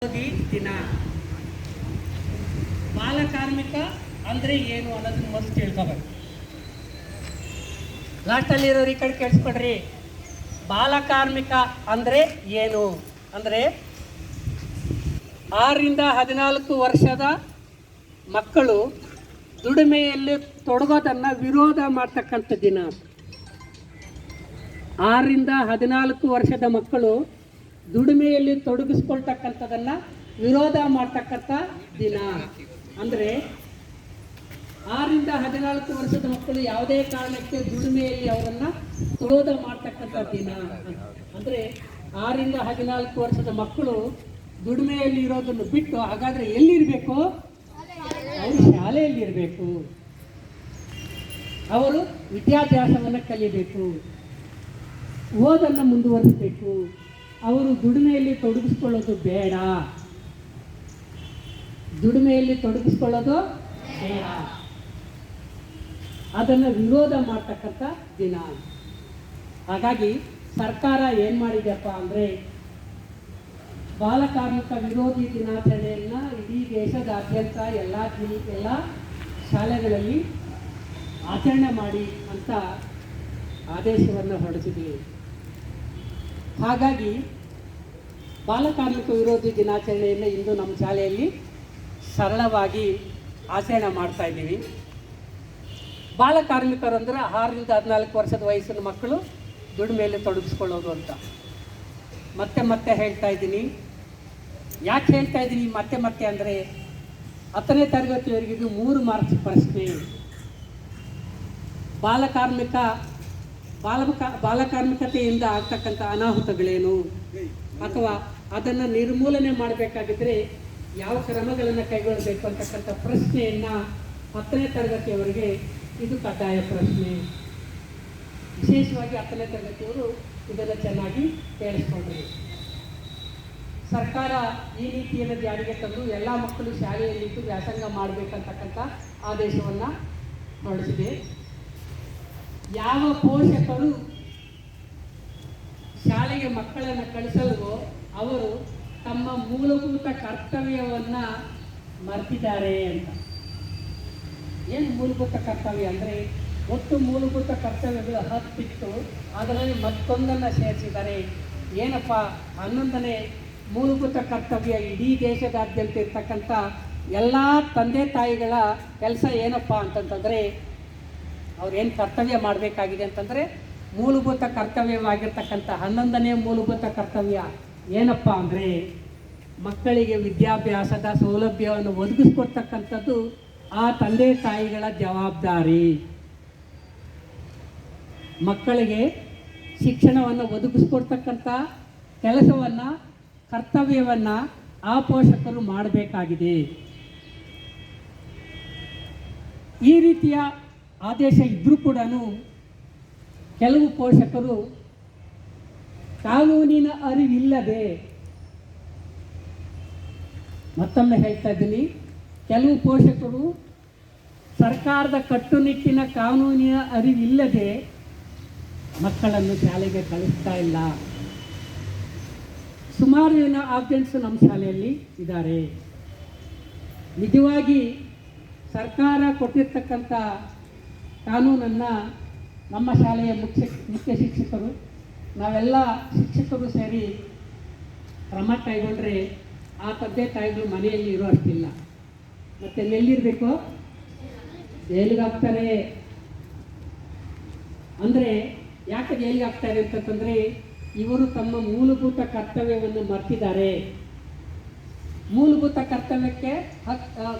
ದಿನ ಬಾಲಕಾರ್ಮಿಕ ಅಂದರೆ ಏನು ಅನ್ನೋದನ್ನ ಮೊದಲು ತಿಳ್ಕೊಬೇಕು. ಲಾಸ್ಟಲ್ಲಿರೋರು ಈ ಕಡೆ ಕೇಳಿಸ್ಕೊಡ್ರಿ. ಬಾಲಕಾರ್ಮಿಕ ಅಂದರೆ ಏನು? ಅಂದರೆ ಆರರಿಂದ ಹದಿನಾಲ್ಕು ವರ್ಷದ ಮಕ್ಕಳು ದುಡಿಮೆಯಲ್ಲಿ ತೊಡಗೋದನ್ನು ವಿರೋಧ ಮಾಡ್ತಕ್ಕಂಥ ದಿನ. ಆರರಿಂದ ಹದಿನಾಲ್ಕು ವರ್ಷದ ಮಕ್ಕಳು ದುಡಿಮೆಯಲ್ಲಿ ತೊಡಗಿಸ್ಕೊಳ್ತಕ್ಕಂಥದ್ದನ್ನು ವಿರೋಧ ಮಾಡ್ತಕ್ಕಂಥ ದಿನ. ಅಂದರೆ ಆರರಿಂದ ಹದಿನಾಲ್ಕು ವರ್ಷದ ಮಕ್ಕಳು ಯಾವುದೇ ಕಾರಣಕ್ಕೆ ದುಡಿಮೆಯಲ್ಲಿ ಅವರನ್ನು ವಿರೋಧ ಮಾಡ್ತಕ್ಕಂಥ ದಿನ. ಅಂದರೆ ಆರರಿಂದ ಹದಿನಾಲ್ಕು ವರ್ಷದ ಮಕ್ಕಳು ದುಡಿಮೆಯಲ್ಲಿ ಇರೋದನ್ನು ಬಿಟ್ಟು ಹಾಗಾದರೆ ಎಲ್ಲಿರಬೇಕು? ಅವರು ಶಾಲೆಯಲ್ಲಿ ಇರಬೇಕು ಅವರು ವಿದ್ಯಾಭ್ಯಾಸವನ್ನು ಕಲಿಬೇಕು. ಓದನ್ನು ಮುಂದುವರಿಸಬೇಕು. ಅವರು ದುಡಿಮೆಯಲ್ಲಿ ತೊಡಗಿಸ್ಕೊಳ್ಳೋದು ಬೇಡ. ದುಡಿಮೆಯಲ್ಲಿ ತೊಡಗಿಸ್ಕೊಳ್ಳೋದು ಬೇಡ. ಅದನ್ನು ವಿರೋಧ ಮಾಡ್ತಕ್ಕಂಥ ದಿನ. ಹಾಗಾಗಿ ಸರ್ಕಾರ ಏನು ಮಾಡಿದೆಯಪ್ಪ ಅಂದರೆ, ಬಾಲಕಾರ್ಮಿಕ ವಿರೋಧಿ ದಿನಾಚರಣೆಯನ್ನು ಇಡೀ ದೇಶದಾದ್ಯಂತ ಎಲ್ಲ ಎಲ್ಲ ಶಾಲೆಗಳಲ್ಲಿ ಆಚರಣೆ ಮಾಡಿ ಅಂತ ಆದೇಶವನ್ನು ಹೊರಡಿಸಿದೆ ಹಾಗಾಗಿ ಬಾಲಕಾರ್ಮಿಕ ವಿರೋಧಿ ದಿನಾಚರಣೆಯನ್ನು ಇಂದು ನಮ್ಮ ಶಾಲೆಯಲ್ಲಿ ಸರಳವಾಗಿ ಆಚರಣೆ ಮಾಡ್ತಾ ಇದ್ದೀವಿ. ಬಾಲಕಾರ್ಮಿಕರು ಅಂದರೆ ಆರರಿಂದ ಹದಿನಾಲ್ಕು ವರ್ಷದ ವಯಸ್ಸಿನ ಮಕ್ಕಳು ದುಡಿಮೆಯಲ್ಲಿ ತೊಡಗಿಸ್ಕೊಳ್ಳೋದು ಅಂತ. ಮತ್ತೆ ಮತ್ತೆ ಹೇಳ್ತಾ ಇದ್ದೀನಿ. ಯಾಕೆ ಹೇಳ್ತಾ ಇದ್ದೀನಿ ಮತ್ತೆ ಮತ್ತೆ ಅಂದರೆ ಹತ್ತನೇ ತರಗತಿವರೆಗಿದ್ದು ಮೂರು ಮಾರ್ಕ್ಸ್ ಪ್ರಶ್ನೆ. ಬಾಲಕಾರ್ಮಿಕ ಬಾಲಕ ಬಾಲಕಾರ್ಮಿಕತೆಯಿಂದ ಆಗ್ತಕ್ಕಂಥ ಅನಾಹುತಗಳೇನು? ಅಥವಾ ಅದನ್ನು ನಿರ್ಮೂಲನೆ ಮಾಡಬೇಕಾಗಿದ್ರೆ ಯಾವ ಕ್ರಮಗಳನ್ನು ಕೈಗೊಳ್ಳಬೇಕು ಅಂತಕ್ಕಂಥ ಪ್ರಶ್ನೆಯನ್ನು ಹತ್ತನೇ ತರಗತಿಯವರಿಗೆ ಇದು ಕಡ್ಡಾಯ ಪ್ರಶ್ನೆ. ವಿಶೇಷವಾಗಿ ಹತ್ತನೇ ತರಗತಿಯವರು ಇದನ್ನು ಚೆನ್ನಾಗಿ ಕೇಳಿಸ್ಕೊಂಡ್ರಿ. ಸರ್ಕಾರ ಈ ನೀತಿಯನ್ನು ಜಾರಿಗೆ ತಂದು ಎಲ್ಲ ಮಕ್ಕಳು ಶಾಲೆಯಲ್ಲಿದ್ದು ವ್ಯಾಸಂಗ ಮಾಡಬೇಕಂತಕ್ಕಂಥ ಆದೇಶವನ್ನು ಹೊರಡಿಸಿದೆ. ಯಾವ ಪೋಷಕರು ಶಾಲೆಗೆ ಮಕ್ಕಳನ್ನು ಕಳಿಸಲ್ವೋ, ಅವರು ತಮ್ಮ ಮೂಲಭೂತ ಕರ್ತವ್ಯವನ್ನು ಮರ್ತಿದ್ದಾರೆ ಅಂತ. ಏನು ಮೂಲಭೂತ ಕರ್ತವ್ಯ ಅಂದರೆ, ಒಟ್ಟು ಮೂಲಭೂತ ಕರ್ತವ್ಯಗಳು ಹತ್ತಿತ್ತು ಅದರಲ್ಲಿ ಮತ್ತೊಂದನ್ನು ಸೇರಿಸಿದ್ದಾರೆ. ಏನಪ್ಪ? ಹನ್ನೊಂದನೇ ಮೂಲಭೂತ ಕರ್ತವ್ಯ ಇಡೀ ದೇಶದಾದ್ಯಂತ ಇರ್ತಕ್ಕಂಥ ಎಲ್ಲ ತಂದೆ ತಾಯಿಗಳ ಕೆಲಸ ಏನಪ್ಪ ಅಂತಂತಂದರೆ ಅವ್ರೇನು ಕರ್ತವ್ಯ ಮಾಡಬೇಕಾಗಿದೆ ಅಂತಂದರೆ ಮೂಲಭೂತ ಕರ್ತವ್ಯವಾಗಿರ್ತಕ್ಕಂಥ ಹನ್ನೊಂದನೇ ಮೂಲಭೂತ ಕರ್ತವ್ಯ ಏನಪ್ಪ ಅಂದರೆ ಮಕ್ಕಳಿಗೆ ವಿದ್ಯಾಭ್ಯಾಸದ ಸೌಲಭ್ಯವನ್ನು ಒದಗಿಸ್ಕೊಡ್ತಕ್ಕಂಥದ್ದು ಆ ತಂದೆ ತಾಯಿಗಳ ಜವಾಬ್ದಾರಿ. ಮಕ್ಕಳಿಗೆ ಶಿಕ್ಷಣವನ್ನು ಒದಗಿಸ್ಕೊಡ್ತಕ್ಕಂಥ ಕೆಲಸವನ್ನು, ಕರ್ತವ್ಯವನ್ನು ಆ ಪೋಷಕರು ಮಾಡಬೇಕಾಗಿದೆ. ಈ ರೀತಿಯ ಆದೇಶ ಇದ್ದರೂ ಕೂಡ ಕೆಲವು ಪೋಷಕರು ಕಾನೂನಿನ ಅರಿವಿಲ್ಲದೆ ಮತ್ತೊಮ್ಮೆ ಹೇಳ್ತಾ ಇದ್ದೀನಿ, ಕೆಲವು ಪೋಷಕರು ಸರ್ಕಾರದ ಕಟ್ಟುನಿಟ್ಟಿನ ಕಾನೂನಿನ ಅರಿವಿಲ್ಲದೆ ಮಕ್ಕಳನ್ನು ಶಾಲೆಗೆ ಕಳಿಸ್ತಾ ಇಲ್ಲ. ಸುಮಾರು ಜನ ಆಬ್ಜೆಂಟ್ಸ್ ನಮ್ಮ ಶಾಲೆಯಲ್ಲಿ ಇದ್ದಾರೆ. ನಿಜವಾಗಿ ಸರ್ಕಾರ ಕೊಟ್ಟಿರ್ತಕ್ಕಂಥ ಕಾನೂನನ್ನು ನಮ್ಮ ಶಾಲೆಯ ಮುಖ್ಯ ಮುಖ್ಯ ಶಿಕ್ಷಕರು. ನಾವೆಲ್ಲ ಶಿಕ್ಷಕರು ಸೇರಿ ಕ್ರಮ ಕೈಗೊಂಡ್ರೆ ಆ ತಂದೆ ತಾಯಿಗಳು ಮನೆಯಲ್ಲಿ ಇರೋಷ್ಟಿಲ್ಲ. ಮತ್ತೆ ಎಲ್ಲಿರಬೇಕು? ಜೈಲಿಗೆ ಹಾಕ್ತಾರೆ ಅಂದರೆ ಯಾಕೆ ಜೈಲಿಗೆ ಹಾಕ್ತಾರೆ ಅಂತಂತಂದರೆ ಇವರು ತಮ್ಮ ಮೂಲಭೂತ ಕರ್ತವ್ಯವನ್ನು ಮರ್ತಿದ್ದಾರೆ. ಮೂಲಭೂತ ಕರ್ತವ್ಯಕ್ಕೆ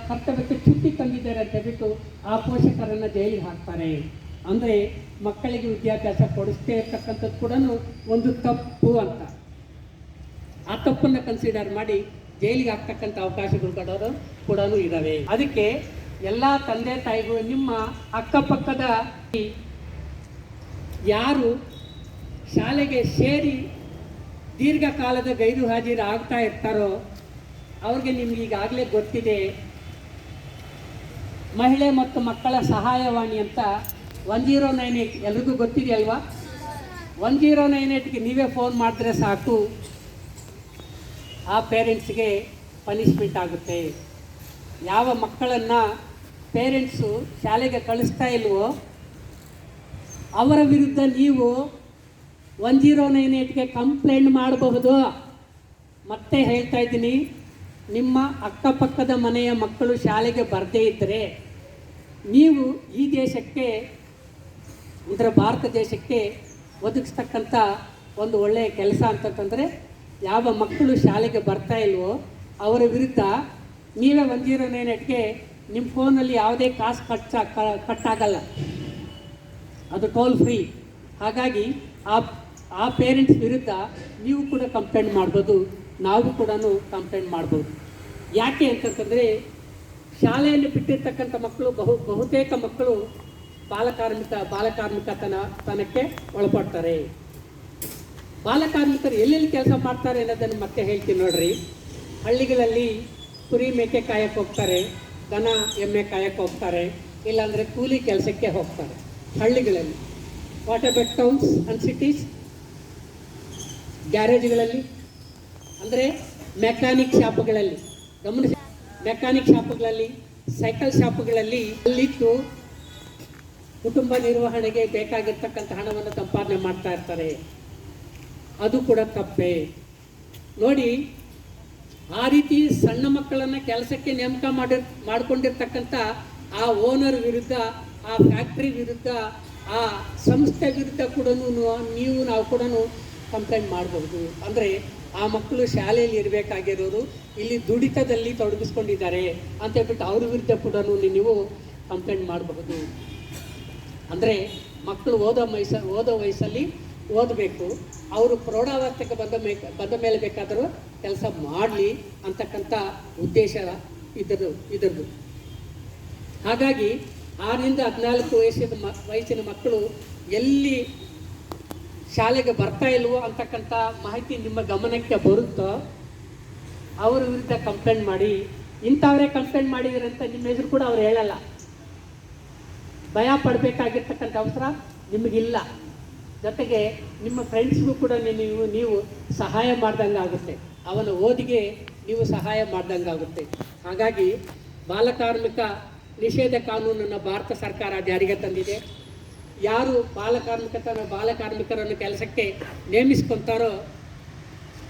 ಕರ್ತವ್ಯಕ್ಕೆ ಚುಟ್ಟಿ ತಂದಿದ್ದಾರೆ ಅಂತ ಹೇಳ್ಬಿಟ್ಟು ಆ ಪೋಷಕರನ್ನು ಜೈಲಿಗೆ ಹಾಕ್ತಾರೆ. ಅಂದರೆ ಮಕ್ಕಳಿಗೆ ವಿದ್ಯಾಭ್ಯಾಸ ಕೊಡಿಸ್ತೇ ಇರ್ತಕ್ಕಂಥದ್ದು ಕೂಡ ಒಂದು ತಪ್ಪು ಅಂತ. ಆ ತಪ್ಪನ್ನು ಕನ್ಸಿಡರ್ ಮಾಡಿ ಜೈಲಿಗೆ ಹಾಕ್ತಕ್ಕಂಥ ಅವಕಾಶಗಳು ಕೊಡೋರು ಕೂಡ ಇದ್ದಾವೆ ಅದಕ್ಕೆ ಎಲ್ಲ ತಂದೆ ತಾಯಿಗಳು ನಿಮ್ಮ ಅಕ್ಕಪಕ್ಕದ ಯಾರು ಶಾಲೆಗೆ ಸೇರಿ ದೀರ್ಘಕಾಲದ ಗೈರು ಹಾಜರು ಆಗ್ತಾ ಇರ್ತಾರೋ ಅವ್ರಿಗೆ ನಿಮ್ಗೆ ಈಗಾಗಲೇ ಗೊತ್ತಿದೆ. ಮಹಿಳೆ ಮತ್ತು ಮಕ್ಕಳ ಸಹಾಯವಾಣಿ ಅಂತ ಒನ್ ಜೀರೋ ನೈನ್ ಏಯ್ಟ್ ಎಲ್ರಿಗೂ ಗೊತ್ತಿದೆಯಲ್ವಾ ಒನ್ ಜೀರೋ ನೈನ್ ಏಯ್ಟ್ಗೆ ನೀವೇ ಫೋನ್ ಮಾಡಿದ್ರೆ ಸಾಕು. ಆ ಪೇರೆಂಟ್ಸ್ಗೆ ಪನಿಷ್ಮೆಂಟ್ ಆಗುತ್ತೆ. ಯಾವ ಮಕ್ಕಳನ್ನು ಪೇರೆಂಟ್ಸು ಶಾಲೆಗೆ ಕಳಿಸ್ತಾ ಇಲ್ವೋ, ಅವರ ವಿರುದ್ಧ ನೀವು ಒನ್ ಜೀರೋ ನೈನ್ ಏಟ್ಗೆ ಕಂಪ್ಲೇಂಟ್ ಮಾಡಬಹುದು. ಮತ್ತೆ ಹೇಳ್ತಾ ಇದ್ದೀನಿ ನಿಮ್ಮ ಅಕ್ಕಪಕ್ಕದ ಮನೆಯ ಮಕ್ಕಳು ಶಾಲೆಗೆ ಬರದೇ ಇದ್ದರೆ ನೀವು ಈ ದೇಶಕ್ಕೆ, ಅಂದರೆ ಭಾರತ ದೇಶಕ್ಕೆ ಒದಗಿಸ್ತಕ್ಕಂಥ ಒಂದು ಒಳ್ಳೆಯ ಕೆಲಸ ಅಂತಂತಂದರೆ ಯಾವ ಮಕ್ಕಳು ಶಾಲೆಗೆ ಬರ್ತಾ ಇಲ್ವೋ ಅವರ ವಿರುದ್ಧ ನೀವೇ ಒಂದಿರೋ ಏಟ್ಗೆ ನಿಮ್ಮ ಫೋನಲ್ಲಿ ಯಾವುದೇ ಕಾಸು ಖರ್ಚ ಕಟ್ಟಾಗಲ್ಲ. ಅದು ಟೋಲ್ ಫ್ರೀ ಹಾಗಾಗಿ ಆ ಆ ಪೇರೆಂಟ್ಸ್ ವಿರುದ್ಧ ನೀವು ಕೂಡ ಕಂಪ್ಲೇಂಟ್ ಮಾಡ್ಬೋದು. ನಾವು ಕೂಡ ಕಂಪ್ಲೇಂಟ್ ಮಾಡ್ಬೋದು. ಯಾಕೆ ಅಂತಂತಂದರೆ, ಶಾಲೆಯಲ್ಲಿ ಬಿಟ್ಟಿರ್ತಕ್ಕಂಥ ಮಕ್ಕಳು ಬಹು, ಬಹುತೇಕ ಮಕ್ಕಳು ಬಾಲಕಾರ್ಮಿಕ, ಬಾಲಕಾರ್ಮಿಕತನ, ತನಕ್ಕೆ ಒಳಪಡ್ತಾರೆ. ಬಾಲಕಾರ್ಮಿಕರು ಎಲ್ಲೆಲ್ಲಿ ಕೆಲಸ ಮಾಡ್ತಾರೆ ಅನ್ನೋದನ್ನು ಮತ್ತೆ ಹೇಳ್ತೀನಿ ನೋಡ್ರಿ. ಹಳ್ಳಿಗಳಲ್ಲಿ ಕುರಿ ಮೇಕೆ ಕಾಯಕ್ಕೆ ಹೋಗ್ತಾರೆ, ದನ, ಎಮ್ಮೆ ಕಾಯಕ್ಕೆ ಹೋಗ್ತಾರೆ, ಇಲ್ಲಾಂದರೆ ಕೂಲಿ ಕೆಲಸಕ್ಕೆ ಹೋಗ್ತಾರೆ ಹಳ್ಳಿಗಳಲ್ಲಿ. Water bait towns and cities ಗ್ಯಾರೇಜ್ಗಳಲ್ಲಿ ಅಂದರೆ ಮೆಕ್ಯಾನಿಕ್ ಶಾಪ್ಗಳಲ್ಲಿ, ಗಮನಿಸಿ, ಮೆಕ್ಯಾನಿಕ್ ಶಾಪ್ಗಳಲ್ಲಿ, ಸೈಕಲ್ ಶಾಪ್ಗಳಲ್ಲಿ ಅಲ್ಲಿಟ್ಟು ಕುಟುಂಬ ನಿರ್ವಹಣೆಗೆ ಬೇಕಾಗಿರ್ತಕ್ಕಂಥ ಹಣವನ್ನು ಸಂಪಾದನೆ ಮಾಡ್ತಾ ಇರ್ತಾರೆ. ಅದು ಕೂಡ ತಪ್ಪೇ. ನೋಡಿ, ಆ ರೀತಿ ಸಣ್ಣ ಮಕ್ಕಳನ್ನ ಕೆಲಸಕ್ಕೆ ನೇಮಕ ಮಾಡಿ ಮಾಡಿಕೊಂಡಿರ್ತಕ್ಕಂಥ ಆ ಓನರ್ ವಿರುದ್ಧ, ಆ ಫ್ಯಾಕ್ಟ್ರಿ ವಿರುದ್ಧ, ಆ ಸಂಸ್ಥೆ ವಿರುದ್ಧ ಕೂಡ ನೀವು ನಾವು ಕೂಡ ಕಂಪ್ಲೇಂಟ್ ಮಾಡಬಹುದು. ಅಂದರೆ ಆ ಮಕ್ಕಳು ಶಾಲೆಯಲ್ಲಿ ಇರಬೇಕಾಗಿರೋರು ಇಲ್ಲಿ ದುಡಿತದಲ್ಲಿ ತೊಡಗಿಸ್ಕೊಂಡಿದ್ದಾರೆ ಅಂತ ಹೇಳ್ಬಿಟ್ಟು ಅವ್ರ ವಿರುದ್ಧ ಕೂಡ ನೀವು ಕಂಪ್ಲೇಂಟ್ ಮಾಡಬಹುದು. ಅಂದರೆ ಮಕ್ಕಳು ಓದೋ ವಯಸ್ಸ ಓದೋ ವಯಸ್ಸಲ್ಲಿ ಓದಬೇಕು, ಅವರು ಪ್ರೌಢಾವಸ್ಥೆಗೆ ಬಂದ ಮೇ, ಬಂದ ಮೇಲೆ ಬೇಕಾದರೂ ಕೆಲಸ ಮಾಡಲಿ ಅಂತಕ್ಕಂಥ ಉದ್ದೇಶ ಇದರದು ಇದರದು ಹಾಗಾಗಿ ಆರರಿಂದ ಹದಿನಾಲ್ಕು ವಯಸ್ಸಿನ ಮ, ವಯಸ್ಸಿನ ಮಕ್ಕಳು ಎಲ್ಲಿ ಶಾಲೆಗೆ ಬರ್ತಾ ಇಲ್ವೋ ಅಂತಕ್ಕಂಥ ಮಾಹಿತಿ ನಿಮ್ಮ ಗಮನಕ್ಕೆ ಬರುತ್ತೋ, ಅವರ ವಿರುದ್ಧ ಕಂಪ್ಲೇಂಟ್ ಮಾಡಿ, ಇಂಥವರೇ ಕಂಪ್ಲೇಂಟ್ ಮಾಡಿದ್ರೆ ಅಂತ ನಿಮ್ಮ ಹೆಸರು ಕೂಡ ಅವ್ರು ಹೇಳಲ್ಲ. ಭಯ ಪಡಬೇಕಾಗಿರ್ತಕ್ಕಂಥ ಅವಸರ ನಿಮಗಿಲ್ಲ. ಜೊತೆಗೆ ನಿಮ್ಮ ಫ್ರೆಂಡ್ಸ್ಗೂ ಕೂಡ ನೀವು ನೀವು ಸಹಾಯ ಮಾಡ್ದಂಗೆ ಆಗುತ್ತೆ. ಅವನ ಓದಿಗೆ ನೀವು ಸಹಾಯ ಮಾಡ್ದಂಗೆ ಆಗುತ್ತೆ. ಹಾಗಾಗಿ ಬಾಲಕಾರ್ಮಿಕ ನಿಷೇಧ ಕಾನೂನನ್ನು ಭಾರತ ಸರ್ಕಾರ ಜಾರಿಗೆ ತಂದಿದೆ. ಯಾರು ಬಾಲಕಾರ್ಮಿಕತನ ಬಾಲಕಾರ್ಮಿಕರನ್ನು ಕೆಲಸಕ್ಕೆ ನೇಮಿಸ್ಕೊತಾರೋ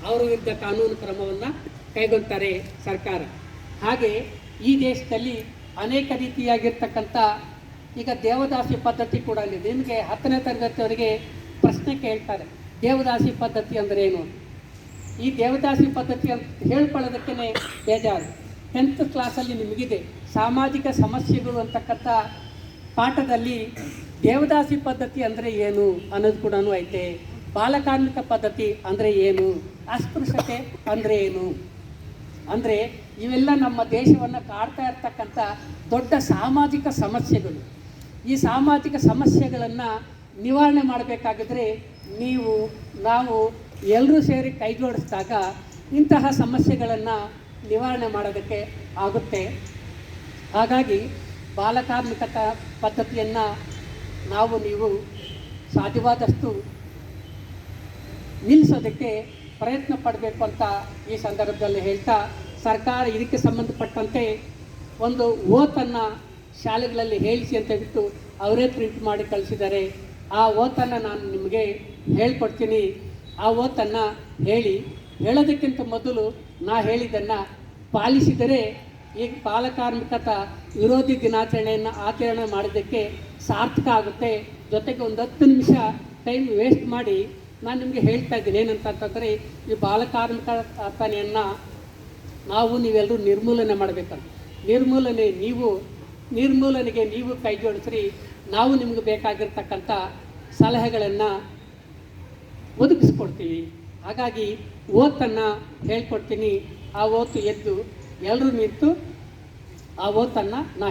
ಅವರ ವಿರುದ್ಧ ಕಾನೂನು ಕ್ರಮವನ್ನು ಕೈಗೊಳ್ತಾರೆ ಸರ್ಕಾರ. ಹಾಗೆ ಈ ದೇಶದಲ್ಲಿ ಅನೇಕ ರೀತಿಯಾಗಿರ್ತಕ್ಕಂಥ ಈಗ ದೇವದಾಸಿ ಪದ್ಧತಿ ಕೂಡ ಇದೆ. ನಿಮಗೆ ಹತ್ತನೇ ತರಗತಿಯವರಿಗೆ ಪ್ರಶ್ನೆ ಕೇಳ್ತಾರೆ, ದೇವದಾಸಿ ಪದ್ಧತಿ ಅಂದರೆ ಏನು? ಈ ದೇವದಾಸಿ ಪದ್ಧತಿ ಅಂತ ಹೇಳ್ಕೊಳ್ಳೋದಕ್ಕೇ ಬೇಜಾರು. ಟೆಂತ್ ಕ್ಲಾಸಲ್ಲಿ ನಿಮಗಿದೆ. ಸಾಮಾಜಿಕ ಸಮಸ್ಯೆಗಳು ಅಂತಕ್ಕಂಥ ಪಾಠದಲ್ಲಿ ದೇವದಾಸಿ ಪದ್ಧತಿ ಅಂದರೆ ಏನು ಅನ್ನೋದು ಕೂಡ ಐತೆ. ಬಾಲಕಾರ್ಮಿಕ ಪದ್ಧತಿ ಅಂದರೆ ಏನು? ಅಸ್ಪೃಶ್ಯತೆ ಅಂದರೆ ಏನು? ಅಂದರೆ ಇವೆಲ್ಲ ನಮ್ಮ ದೇಶವನ್ನು ಕಾಡ್ತಾ ಇರ್ತಕ್ಕಂಥ ದೊಡ್ಡ ಸಾಮಾಜಿಕ ಸಮಸ್ಯೆಗಳು. ಈ ಸಾಮಾಜಿಕ ಸಮಸ್ಯೆಗಳನ್ನು ನಿವಾರಣೆ ಮಾಡಬೇಕಾಗಿದ್ರೆ ನೀವು, ನಾವು ಎಲ್ಲರೂ ಸೇರಿ ಕೈಜೋಡಿಸಿದಾಗ ಇಂತಹ ಸಮಸ್ಯೆಗಳನ್ನು ನಿವಾರಣೆ ಮಾಡೋದಕ್ಕೆ ಆಗುತ್ತೆ. ಹಾಗಾಗಿ ಬಾಲಕಾರ್ಮಿಕತ ಪದ್ಧತಿಯನ್ನು ನಾವು ನೀವು ಸಾಧ್ಯವಾದಷ್ಟು ನಿಲ್ಲಿಸೋದಕ್ಕೆ ಪ್ರಯತ್ನ ಪಡಬೇಕು ಅಂತ ಈ ಸಂದರ್ಭದಲ್ಲಿ ಹೇಳ್ತಾ, ಸರ್ಕಾರ ಇದಕ್ಕೆ ಸಂಬಂಧಪಟ್ಟಂತೆ ಒಂದು ಓತನ್ನು ಶಾಲೆಗಳಲ್ಲಿ ಹೇಳಿಸಿ ಅಂತ ಹೇಳ್ಬಿಟ್ಟು ಅವರೇ ಪ್ರಿಂಟ್ ಮಾಡಿ ಕಳಿಸಿದ್ದಾರೆ. ಆ ಓತನ್ನು ನಾನು ನಿಮಗೆ ಹೇಳ್ಕೊಡ್ತೀನಿ. ಆ ಓತನ್ನು ಹೇಳಿ, ಹೇಳೋದಕ್ಕಿಂತ ಮೊದಲು ನಾ ಹೇಳಿದ್ದನ್ನು ಪಾಲಿಸಿದರೆ ಈ ಬಾಲಕಾರ್ಮಿಕತ ವಿರೋಧಿ ದಿನಾಚರಣೆಯನ್ನು ಆಚರಣೆ ಮಾಡೋದಕ್ಕೆ ಸಾರ್ಥಕ ಆಗುತ್ತೆ. ಜೊತೆಗೆ ಒಂದು ಹತ್ತು ನಿಮಿಷ ಟೈಮ್ ವೇಸ್ಟ್ ಮಾಡಿ ನಾನು ನಿಮಗೆ ಹೇಳ್ತಾ ಇದ್ದೀನಿ ಏನಂತಂತಂದರೆ ಈ ಬಾಲಕಾರ್ಮಿಕ ಅರ್ಥನೆಯನ್ನು ನಾವು ನೀವೆಲ್ಲರೂ ನಿರ್ಮೂಲನೆ ಮಾಡಬೇಕಂತ ನಿರ್ಮೂಲನೆ ನೀವು, ನಿರ್ಮೂಲನೆಗೆ ನೀವು ಕೈ ಜೋಡಿಸ್ರಿ, ನಾವು ನಿಮಗೆ ಬೇಕಾಗಿರ್ತಕ್ಕಂಥ ಸಲಹೆಗಳನ್ನು ಒದಗಿಸ್ಕೊಡ್ತೀವಿ. ಹಾಗಾಗಿ ಓತನ್ನು ಹೇಳ್ಕೊಡ್ತೀನಿ. ಆ ಓತು ಎದ್ದು ಎಲ್ಲರೂ ನಿಂತು ಆ ಓತನ್ನು ನಾ